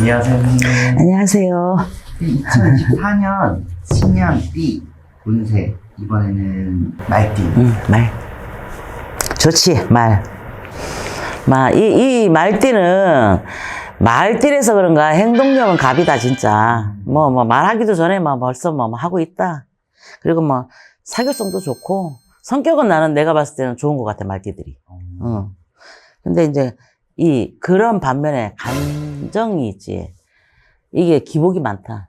안녕하세요. 선생님. 안녕하세요. 2024년 신년띠 운세 이번에는 말띠. 음, 말. 좋지, 말. 말, 이, 이 말띠는, 말띠라서 그런가 행동력은 갑이다, 진짜. 뭐, 뭐, 말하기도 전에 뭐 벌써 뭐, 뭐 하고 있다. 그리고 뭐, 사교성도 좋고, 성격은 나는 내가 봤을 때는 좋은 것 같아, 말띠들이. 어. 근데 이제, 이, 그런 반면에 감 정이 있지. 이게 기복이 많다.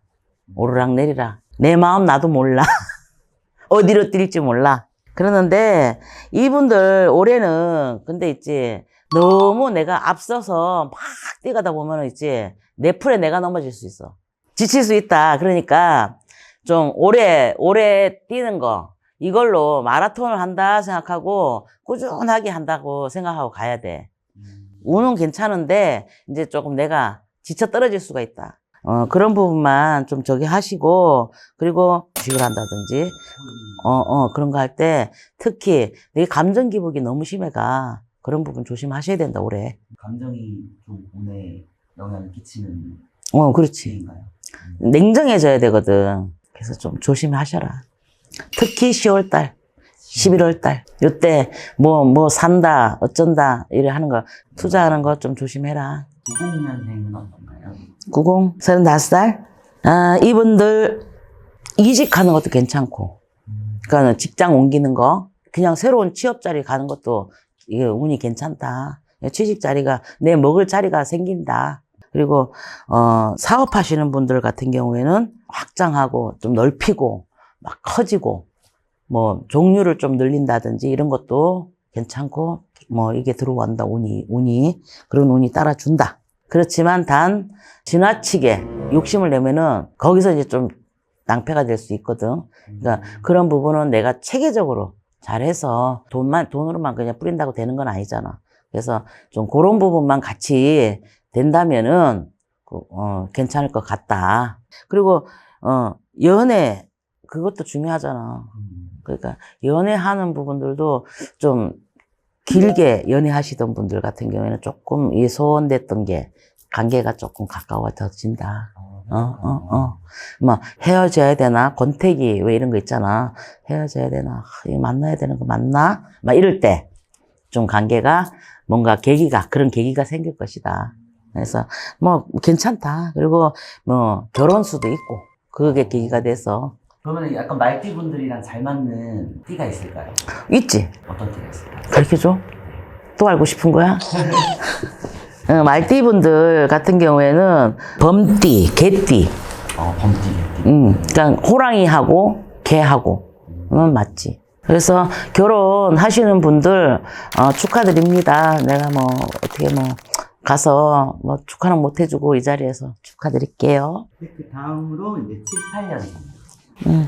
오르락 내리락. 내 마음 나도 몰라. 어디로 뛸지 몰라. 그러는데 이분들 올해는 근데 있지 너무 내가 앞서서 막 뛰가다 보면은 있지 내 풀에 내가 넘어질 수 있어. 지칠 수 있다. 그러니까 좀 오래 오래 뛰는 거 이걸로 마라톤을 한다 생각하고 꾸준하게 한다고 생각하고 가야 돼. 운은 괜찮은데 이제 조금 내가 지쳐 떨어질 수가 있다. 어, 그런 부분만 좀 저기 하시고 그리고 주식을 한다든지 어, 어, 그런 거 할 때 특히 내 감정 기복이 너무 심해가 그런 부분 조심하셔야 된다, 올해. 감정이 좀 운에 영향을 끼치는 어, 그렇지. 시인가요? 냉정해져야 되거든. 그래서 좀 조심하셔라. 특히 10월 달, 11월 달. 요때 뭐, 뭐 산다, 어쩐다, 이래 하는 거, 투자하는 거 좀 조심해라. 90년생은 어떤가요? 90, 35살. 아, 이분들 이직하는 것도 괜찮고. 그러니까 직장 옮기는 거, 그냥 새로운 취업 자리 가는 것도 이게 운이 괜찮다. 취직 자리가 내 먹을 자리가 생긴다. 그리고 어 사업하시는 분들 같은 경우에는 확장하고 좀 넓히고 막 커지고 뭐 종류를 좀 늘린다든지 이런 것도 괜찮고 뭐 이게 들어온다 운이 운이 그런 운이 따라준다. 그렇지만 단 지나치게 욕심을 내면은 거기서 이제 좀 낭패가 될 수 있거든. 그러니까 그런 부분은 내가 체계적으로 잘해서 돈만 돈으로만 그냥 뿌린다고 되는 건 아니잖아. 그래서 좀 그런 부분만 같이 된다면은 그, 어, 괜찮을 것 같다. 그리고 어, 연애 그것도 중요하잖아. 음. 그러니까 연애하는 부분들도 좀 길게 연애하시던 분들 같은 경우에는 조금 이 소원됐던 게 관계가 조금 가까워져진다. 어, 어, 어. 뭐, 헤어져야 되나? 권태기, 왜 이런 거 있잖아. 헤어져야 되나? 만나야 되는 거 맞나? 막 이럴 때, 좀 관계가 뭔가 계기가, 그런 계기가 생길 것이다. 그래서, 뭐, 괜찮다. 그리고, 뭐, 결혼 수도 있고, 그게 계기가 돼서, 그러면 약간 말띠 분들이랑 잘 맞는 띠가 있을까요? 있지? 어떤 띠가 있을까요? 가르쳐줘? 또 알고 싶은 거야? 어, 말띠분들 같은 경우에는 범띠, 개띠, 어, 범띠, 개띠. 음, 그러니까 호랑이하고 개하고는 맞지. 그래서 결혼하시는 분들 어, 축하드립니다. 내가 뭐 어떻게 뭐 가서 뭐 축하는 못 해주고 이 자리에서 축하드릴게요. 그 다음으로 이제 7, 8년 생.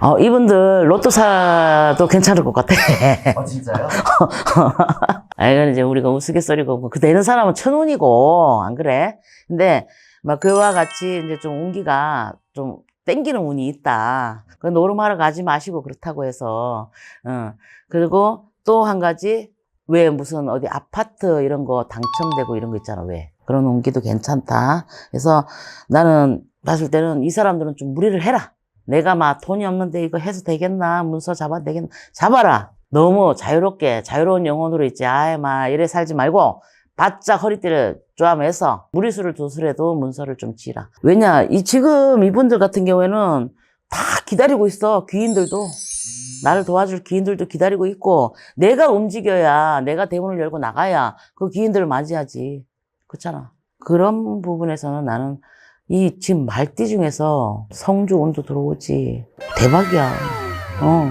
어, 이분들 로또 사도 괜찮을 것 같아. 어, 진짜요? 아, 이건 이제 우리가 우스갯소리고, 그 되는 사람은 천운이고, 안 그래? 근데, 막 그와 같이 이제 좀 운기가 좀 땡기는 운이 있다. 그 노름하러 가지 마시고 그렇다고 해서, 어. 그리고 또 한 가지, 왜 무슨 어디 아파트 이런 거 당첨되고 이런 거 있잖아, 왜. 그런 운기도 괜찮다. 그래서 나는 봤을 때는 이 사람들은 좀 무리를 해라. 내가 막 돈이 없는데 이거 해서 되겠나? 문서 잡아도 되겠나? 잡아라. 너무 자유롭게, 자유로운 영혼으로 있지. 아이, 막 이래 살지 말고, 바짝 허리띠를 쪼아매서 무리수를 두수라도 문서를 좀 지라. 왜냐, 이 지금 이분들 같은 경우에는 다 기다리고 있어. 귀인들도. 나를 도와줄 귀인들도 기다리고 있고, 내가 움직여야, 내가 대문을 열고 나가야 그 귀인들을 맞이하지. 그렇잖아. 그런 부분에서는 나는 이 지금 말띠 중에서 성주운도 들어오지. 대박이야. 어.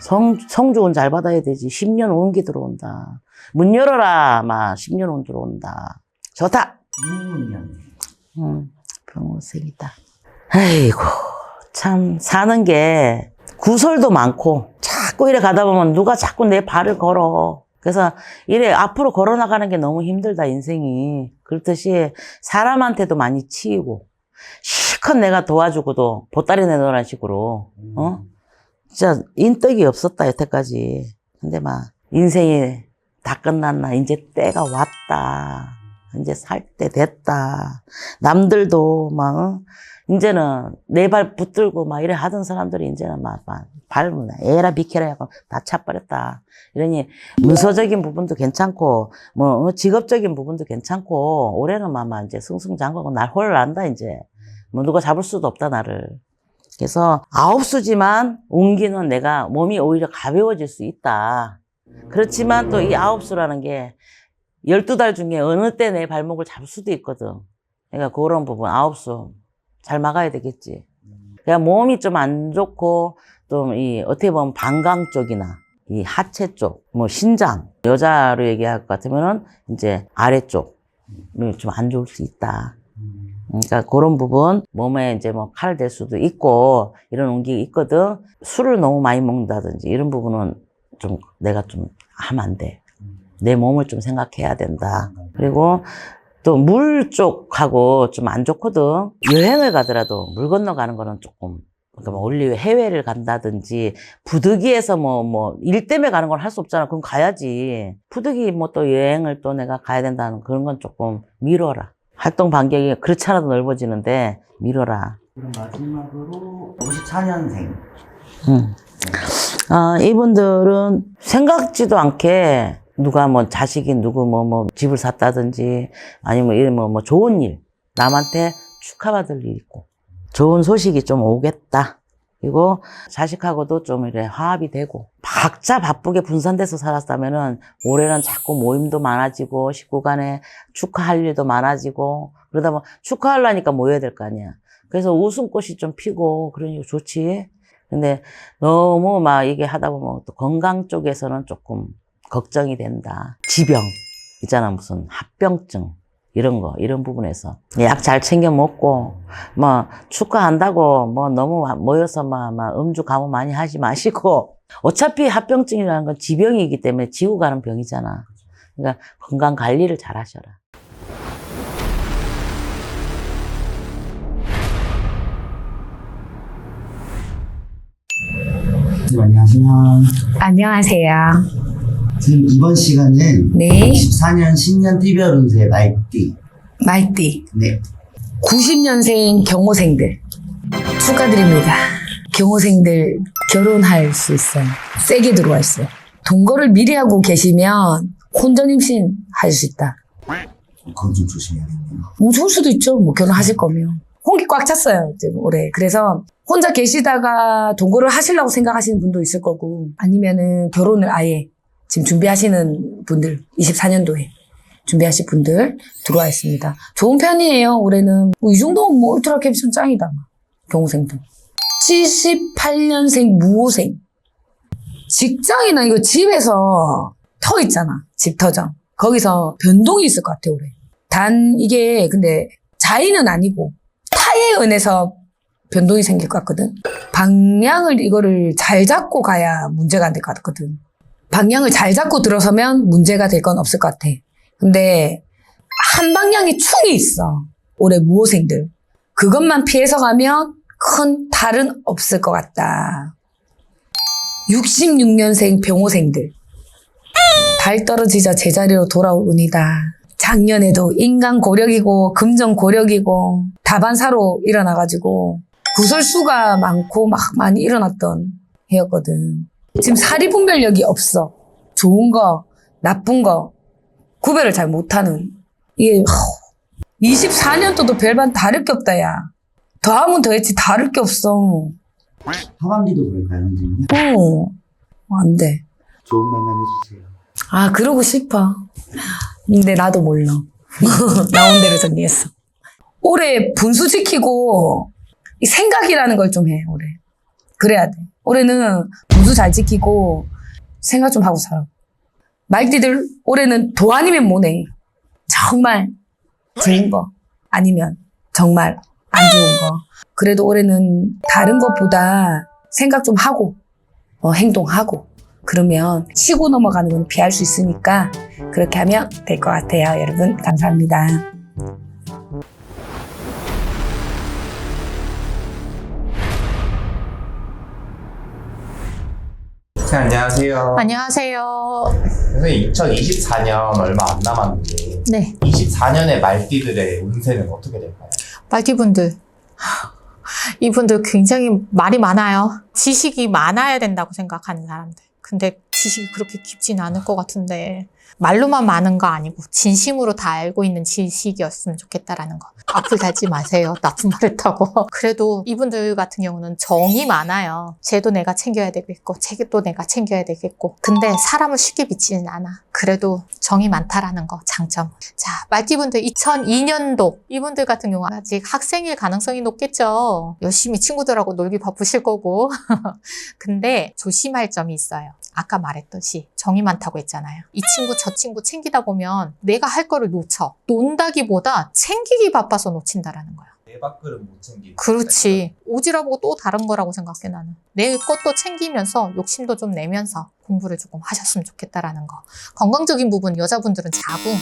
성, 성주운 잘 받아야 되지. 10년 운기 들어온다. 문 열어라. 막 10년 운 들어온다. 좋다. 6년. 음, 병원생이다. 아이고, 참, 사는 게 구설도 많고, 자꾸 이래 가다 보면 누가 자꾸 내 발을 걸어. 그래서 이래 앞으로 걸어 나가는 게 너무 힘들다, 인생이. 그렇듯이 사람한테도 많이 치이고, 실컷 내가 도와주고도 보따리 내놓으라는 식으로, 어? 진짜 인덕이 없었다, 여태까지. 근데 막, 인생이 다 끝났나, 이제 때가 왔다. 이제 살 때 됐다. 남들도 막, 어? 이제는 내 발 붙들고 막 이래 하던 사람들이 이제는 막, 막 밟으면 에라 비켜라 하고 다 차버렸다. 이러니 문서적인 부분도 괜찮고, 뭐, 어, 직업적인 부분도 괜찮고, 올해는 아마 이제 승승장구하고 날 홀을 안다, 이제. 뭐 누가 잡을 수도 없다, 나를. 그래서 아홉 수지만 운기는 내가 몸이 오히려 가벼워질 수 있다. 그렇지만 또 이 아홉 수라는 게 12달 중에 어느 때 내 발목을 잡을 수도 있거든. 그러니까 그런 부분 아홉 수 잘 막아야 되겠지. 그냥 몸이 좀 안 좋고 좀 이 어떻게 보면 방광 쪽이나 이 하체 쪽, 뭐 신장 여자로 얘기할 것 같으면은 이제 아래쪽 좀 안 좋을 수 있다. 그러니까 그런 부분 몸에 이제 뭐 칼 될 수도 있고 이런 운기가 있거든. 술을 너무 많이 먹는다든지 이런 부분은 좀 내가 좀 하면 안 돼. 내 몸을 좀 생각해야 된다. 그리고 또 물 쪽하고 좀 안 좋거든. 여행을 가더라도 물 건너가는 거는 조금 그러니까 뭐 올리 해외를 간다든지 부득이해서 뭐 뭐 일 때문에 가는 건할수 없잖아. 그럼 가야지. 부득이 뭐 또 여행을 또 내가 가야 된다는 그런 건 조금 미뤄라. 활동 반경이 그렇지 않아도 넓어지는데 미뤄라. 그럼 마지막으로 54년생. 음. 아, 이분들은 생각지도 않게 누가 뭐 자식이 누구 뭐 뭐 집을 샀다든지 아니면 이런 뭐, 뭐 좋은 일 남한테 축하받을 일 있고 좋은 소식이 좀 오겠다. 그리고 자식하고도 좀 이래 화합이 되고 각자 바쁘게 분산돼서 살았다면은 올해는 자꾸 모임도 많아지고 식구 간에 축하할 일도 많아지고 그러다 보면 축하하려니까 모여야 될 거 아니야. 그래서 웃음꽃이 좀 피고 그러니 좋지. 근데 너무 막 이게 하다 보면 또 건강 쪽에서는 조금 걱정이 된다. 지병 있잖아 무슨 합병증 이런 거 이런 부분에서 약 잘 챙겨 먹고 뭐 축하한다고 뭐 너무 모여서 막, 막 음주 가무 많이 하지 마시고 어차피 합병증이라는 건 지병이기 때문에 지고 가는 병이잖아. 그러니까 건강 관리를 잘 하셔라. 네, 안녕하세요. 안녕하세요. 지금 이번 시간은 네, 14년 신년 띠별 운세 말띠. 말띠. 네. 90년생 경호생들. 축하드립니다. 경호생들 결혼할 수 있어요. 세게 들어와 있어요. 동거를 미리 하고 계시면 혼전 임신 할 수 있다. 그건 좀 조심해야겠네요. 뭐 좋을 수도 있죠. 뭐 결혼하실 거면. 홍기 꽉 찼어요. 이제 올해. 그래서 혼자 계시다가 동거를 하시려고 생각하시는 분도 있을 거고 아니면은 결혼을 아예 지금 준비하시는 분들 24년도에 준비하실 분들 들어와 있습니다. 좋은 편이에요. 올해는 뭐 이 정도면 뭐 울트라 캡슐 짱이다. 경호생들. 78년생 무호생. 직장이나 이거 집에서 터 있잖아. 집 터정. 거기서 변동이 있을 것 같아, 올해. 단, 이게 근데 자의는 아니고 타에 은해서 변동이 생길 것 같거든. 방향을 이거를 잘 잡고 가야 문제가 안 될 것 같거든. 방향을 잘 잡고 들어서면 문제가 될 건 없을 것 같아. 근데 한 방향이 충이 있어. 올해 무호생들. 그것만 피해서 가면 큰 탈은 없을 것 같다. 66년생 병호생들. 달 떨어지자 제자리로 돌아올 운이다. 작년에도 인간 고력이고 금전 고력이고 다반사로 일어나가지고 구설수가 많고 막 많이 일어났던 해였거든. 지금 사리 분별력이 없어. 좋은 거, 나쁜 거 구별을 잘 못하는 이게 24년도도 별반 다를 게 없다 야. 더하면 더했지 다를 게 없어. 하반기도 그럴까요, 선생님? 어, 안 돼. 좋은 만남 해주세요. 아, 그러고 싶어. 근데 나도 몰라. 나온 대로 정리했어. 올해 분수 지키고, 이 생각이라는 걸 좀 해, 올해. 그래야 돼. 올해는 분수 잘 지키고, 생각 좀 하고 살아. 말띠들, 올해는 도 아니면 뭐네. 정말 좋은 거. 아니면 정말 안 좋은 거. 그래도 올해는 다른 것보다 생각 좀 하고, 어, 행동하고, 그러면 치고 넘어가는 건 피할 수 있으니까 그렇게 하면 될 것 같아요. 여러분, 감사합니다. 네, 안녕하세요. 안녕하세요. 선생님 2024년 얼마 안 남았는데 네. 24년의 말띠들의 운세는 어떻게 될까요? 말티분들. 이분들 굉장히 말이 많아요. 지식이 많아야 된다고 생각하는 사람들. 근데 지식이 그렇게 깊진 않을 것 같은데 말로만 많은 거 아니고 진심으로 다 알고 있는 지식이었으면 좋겠다라는 거. 앞을 달지 마세요. 나쁜 말 했다고. 그래도 이분들 같은 경우는 정이 많아요. 쟤도 내가 챙겨야 되겠고, 쟤도 내가 챙겨야 되겠고. 근데 사람을 쉽게 믿지는 않아. 그래도 정이 많다라는 거 장점. 자, 말띠분들 2002년도 이분들 같은 경우 아직 학생일 가능성이 높겠죠. 열심히 친구들하고 놀기 바쁘실 거고. 근데 조심할 점이 있어요. 아까 말했듯이 정이 많다고 했잖아요. 이 친구 저 친구 챙기다 보면 내가 할 거를 놓쳐. 논다기보다 챙기기 바빠서 놓친다라는 거야. 내 밥그릇 못 챙기는. 그렇지. 오지랖하고 또 다른 거라고 생각해 나는. 내 것도 챙기면서 욕심도 좀 내면서 공부를 조금 하셨으면 좋겠다라는 거. 건강적인 부분 여자분들은 자궁.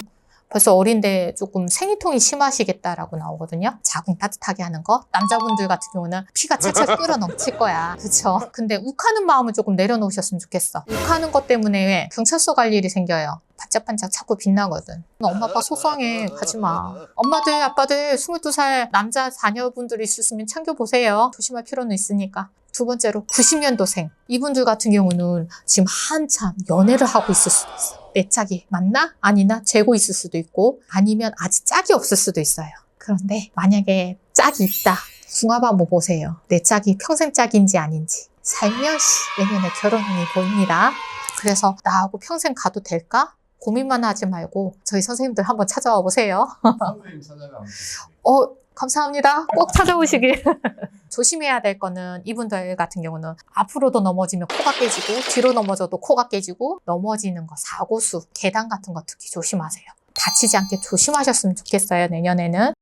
벌써 어린데 조금 생리통이 심하시겠다라고 나오거든요. 자궁 따뜻하게 하는 거. 남자분들 같은 경우는 피가 찰찰 끓어 넘칠 거야. 그쵸? 근데 욱하는 마음을 조금 내려놓으셨으면 좋겠어. 욱하는 것 때문에 경찰서 갈 일이 생겨요. 반짝반짝 자꾸 빛나거든. 엄마 아빠 속상해. 가지 마. 엄마들 아빠들 22살 남자 자녀분들이 있으시면 챙겨보세요. 조심할 필요는 있으니까. 두 번째로 90년도생 이분들 같은 경우는 지금 한참 연애를 하고 있을 수도 있어. 내 짝이 맞나? 아니나? 재고 있을 수도 있고 아니면 아직 짝이 없을 수도 있어요. 그런데 만약에 짝이 있다. 궁합 한번 보세요. 내 짝이 평생 짝인지 아닌지. 살며시 내년에 결혼운이 보입니다. 그래서 나하고 평생 가도 될까? 고민만 하지 말고 저희 선생님들 한번 찾아와 보세요. 선생님 찾아가면 어, 감사합니다. 꼭 찾아오시길. 조심해야 될 거는 이분들 같은 경우는 앞으로도 넘어지면 코가 깨지고 뒤로 넘어져도 코가 깨지고 넘어지는 거 사고수 계단 같은 거 특히 조심하세요. 다치지 않게 조심하셨으면 좋겠어요. 내년에는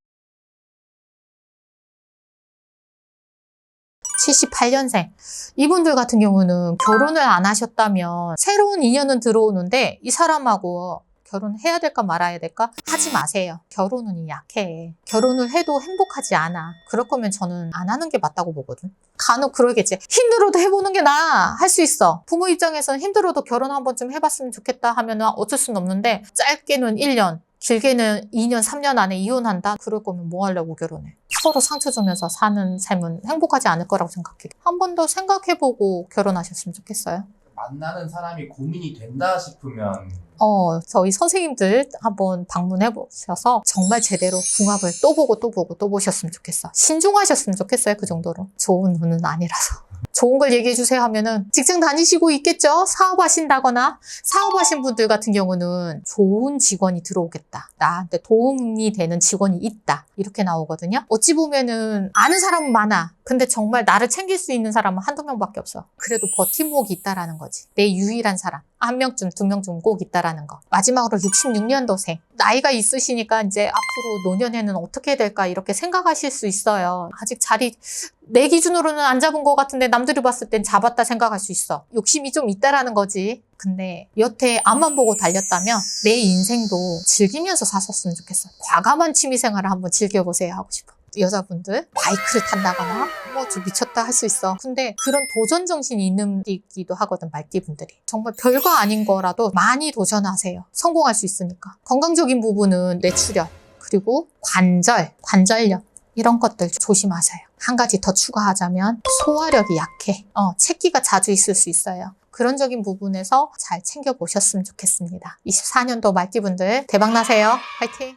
78년생 이분들 같은 경우는 결혼을 안 하셨다면 새로운 인연은 들어오는데 이 사람하고 결혼해야 될까 말아야 될까? 하지 마세요. 결혼운이 약해. 결혼을 해도 행복하지 않아. 그럴 거면 저는 안 하는 게 맞다고 보거든. 간혹 그러겠지. 힘들어도 해보는 게 나아. 할 수 있어. 부모 입장에서는 힘들어도 결혼 한 번쯤 해봤으면 좋겠다 하면 어쩔 수는 없는데 짧게는 1년, 길게는 2년, 3년 안에 이혼한다? 그럴 거면 뭐 하려고 결혼해? 서로 상처 주면서 사는 삶은 행복하지 않을 거라고 생각해. 한 번 더 생각해보고 결혼하셨으면 좋겠어요. 만나는 사람이 고민이 된다 싶으면 어, 저희 선생님들 한번 방문해 보셔서 정말 제대로 궁합을 또 보고 또 보고 또 보셨으면 좋겠어. 신중하셨으면 좋겠어요, 그 정도로. 좋은 운은 아니라서. 좋은 걸 얘기해 주세요 하면은 직장 다니시고 있겠죠? 사업하신다거나 사업하신 분들 같은 경우는 좋은 직원이 들어오겠다. 나한테 도움이 되는 직원이 있다. 이렇게 나오거든요. 어찌 보면은 아는 사람은 많아. 근데 정말 나를 챙길 수 있는 사람은 한두 명밖에 없어. 그래도 버팀목이 있다라는 거지. 내 유일한 사람. 한 명쯤, 두 명쯤 꼭 있다라는 거. 마지막으로 66년도생. 나이가 있으시니까 이제 앞으로 노년에는 어떻게 될까 이렇게 생각하실 수 있어요. 아직 자리, 내 기준으로는 안 잡은 것 같은데 남들이 봤을 땐 잡았다 생각할 수 있어. 욕심이 좀 있다라는 거지. 근데 여태 앞만 보고 달렸다면 내 인생도 즐기면서 사셨으면 좋겠어. 과감한 취미생활을 한번 즐겨보세요 하고 싶어. 여자분들 바이크를 탄다거나 뭐 좀 미쳤다 할 수 있어. 근데 그런 도전 정신이 있는 띠기도 하거든 말띠분들이. 정말 별거 아닌 거라도 많이 도전하세요. 성공할 수 있으니까. 건강적인 부분은 뇌출혈 그리고 관절, 관절염 이런 것들 조심하세요. 한 가지 더 추가하자면 소화력이 약해. 어, 체기가 자주 있을 수 있어요. 그런적인 부분에서 잘 챙겨보셨으면 좋겠습니다. 24년도 말띠분들 대박 나세요. 화이팅!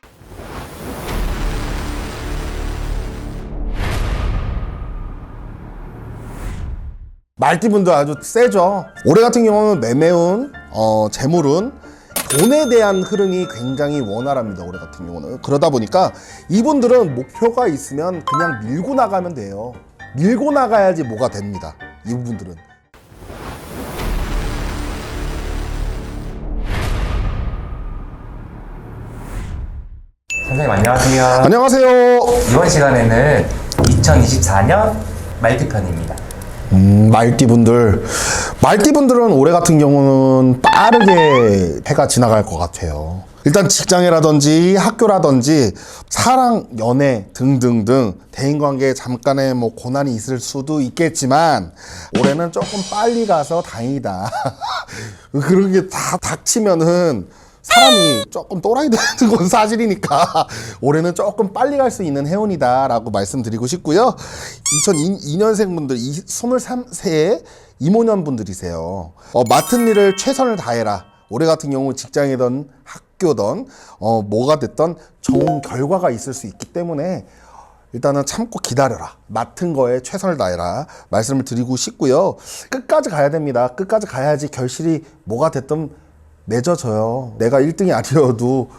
말띠분도 아주 세죠. 올해 같은 경우는 매매운, 어, 재물운, 돈에 대한 흐름이 굉장히 원활합니다. 올해 같은 경우는. 그러다 보니까 이분들은 목표가 있으면 그냥 밀고 나가면 돼요. 밀고 나가야지 뭐가 됩니다. 이분들은. 선생님 안녕하세요. 안녕하세요. 이번 시간에는 2024년 말띠편입니다. 음, 말띠분들. 말띠분들은 올해 같은 경우는 빠르게 해가 지나갈 것 같아요. 일단 직장이라든지 학교라든지 사랑, 연애 등등등 대인관계에 잠깐의 뭐 고난이 있을 수도 있겠지만 올해는 조금 빨리 가서 다행이다. 그런 게 다 닥치면은 사람이 조금 또라이 되는 건 사실이니까 올해는 조금 빨리 갈 수 있는 해운이다라고 말씀드리고 싶고요. 2002년생 분들, 23세의 이모년 분들이세요. 어, 맡은 일을 최선을 다해라. 올해 같은 경우 직장이든 학교든 어, 뭐가 됐던 좋은 결과가 있을 수 있기 때문에 일단은 참고 기다려라. 맡은 거에 최선을 다해라. 말씀을 드리고 싶고요. 끝까지 가야 됩니다. 끝까지 가야지 결실이 뭐가 됐든 맺어져요. 내가 1등이 아니어도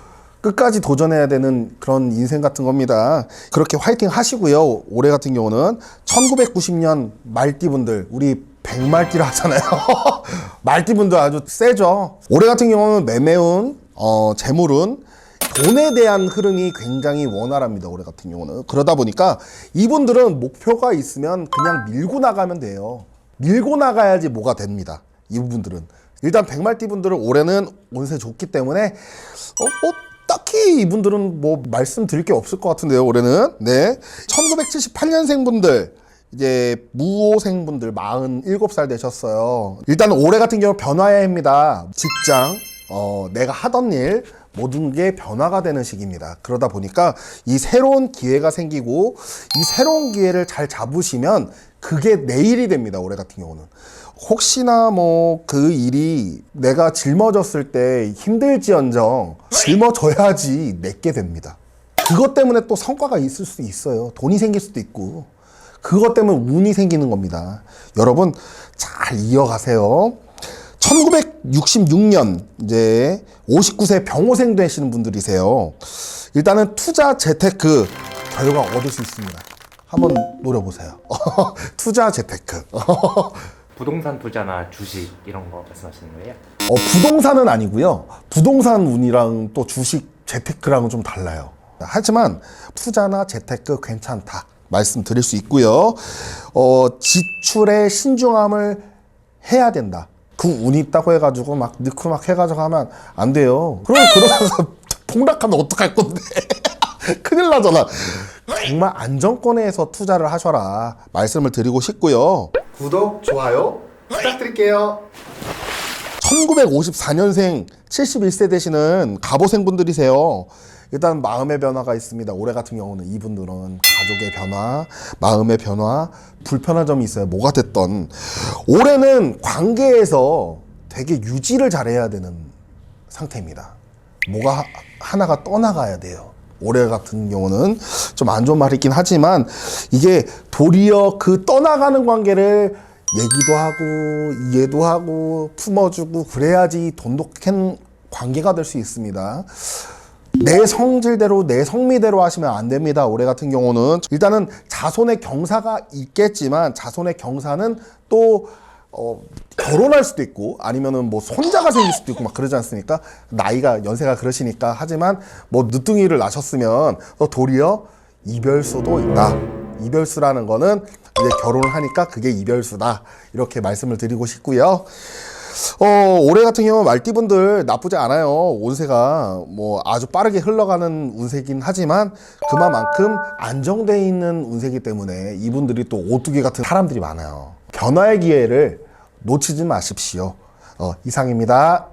끝까지 도전해야 되는 그런 인생 같은 겁니다. 그렇게 화이팅 하시고요. 올해 같은 경우는 1990년 말띠분들, 우리 백말띠라 하잖아요. 말띠분들 아주 세죠. 올해 같은 경우는 매매운, 어, 재물운, 돈에 대한 흐름이 굉장히 원활합니다. 올해 같은 경우는. 그러다 보니까 이분들은 목표가 있으면 그냥 밀고 나가면 돼요. 밀고 나가야지 뭐가 됩니다. 이분들은. 일단 백말띠 분들은 올해는 운세 좋기 때문에 어, 뭐 딱히 이분들은 뭐 말씀드릴 게 없을 것 같은데요. 올해는. 네. 1978년생 분들 이제 무호생 분들 47살 되셨어요. 일단 올해 같은 경우 변화해야 합니다. 직장, 어, 내가 하던 일 모든 게 변화가 되는 시기입니다. 그러다 보니까 이 새로운 기회가 생기고 이 새로운 기회를 잘 잡으시면 그게 내일이 됩니다. 올해 같은 경우는. 혹시나 뭐 그 일이 내가 짊어졌을 때 힘들지언정 짊어져야지 내게 됩니다. 그것 때문에 또 성과가 있을 수 있어요. 돈이 생길 수도 있고. 그것 때문에 운이 생기는 겁니다. 여러분 잘 이어가세요. 1966년 이제 59세 병호생 되시는 분들이세요. 일단은 투자 재테크 결과 얻을 수 있습니다. 한번 노려보세요. 투자 재테크. 부동산 투자나 주식 이런 거 말씀하시는 거예요? 어, 부동산은 아니고요. 부동산 운이랑 또 주식 재테크랑은 좀 달라요. 하지만 투자나 재테크 괜찮다. 말씀드릴 수 있고요. 어, 지출에 신중함을 해야 된다. 그 운이 있다고 해가지고 막 넣고 막 해가지고 하면 안 돼요. 그럼 그러면서 폭락하면 어떡할 건데. 큰일 나잖아. 정말 안정권에서 투자를 하셔라. 말씀을 드리고 싶고요. 구독, 좋아요 부탁드릴게요. 1954년생 71세 되시는 갑오생 분들이세요. 일단 마음의 변화가 있습니다. 올해 같은 경우는 이분들은 가족의 변화, 마음의 변화, 불편한 점이 있어요. 뭐가 됐던. 올해는 관계에서 되게 유지를 잘해야 되는 상태입니다. 뭐가 하- 하나가 떠나가야 돼요. 올해 같은 경우는 좀 안 좋은 말이긴 하지만 이게 도리어 그 떠나가는 관계를 얘기도 하고 이해도 하고 품어주고 그래야지 돈독한 관계가 될 수 있습니다. 내 성질대로 내 성미대로 하시면 안 됩니다. 올해 같은 경우는 일단은 자손의 경사가 있겠지만 자손의 경사는 또 어, 결혼할 수도 있고 아니면은 뭐 손자가 생길 수도 있고 막 그러지 않습니까? 나이가 연세가 그러시니까 하지만 뭐 늦둥이를 낳으셨으면 또 도리어 이별수도 있다. 이별수라는 거는 이제 결혼을 하니까 그게 이별수다. 이렇게 말씀을 드리고 싶고요. 어, 올해 같은 경우 말띠분들 나쁘지 않아요. 운세가 뭐 아주 빠르게 흘러가는 운세긴 하지만 그만큼 안정돼 있는 운세기 때문에 이분들이 또 오뚜기 같은 사람들이 많아요. 변화의 기회를 놓치지 마십시오. 어, 이상입니다.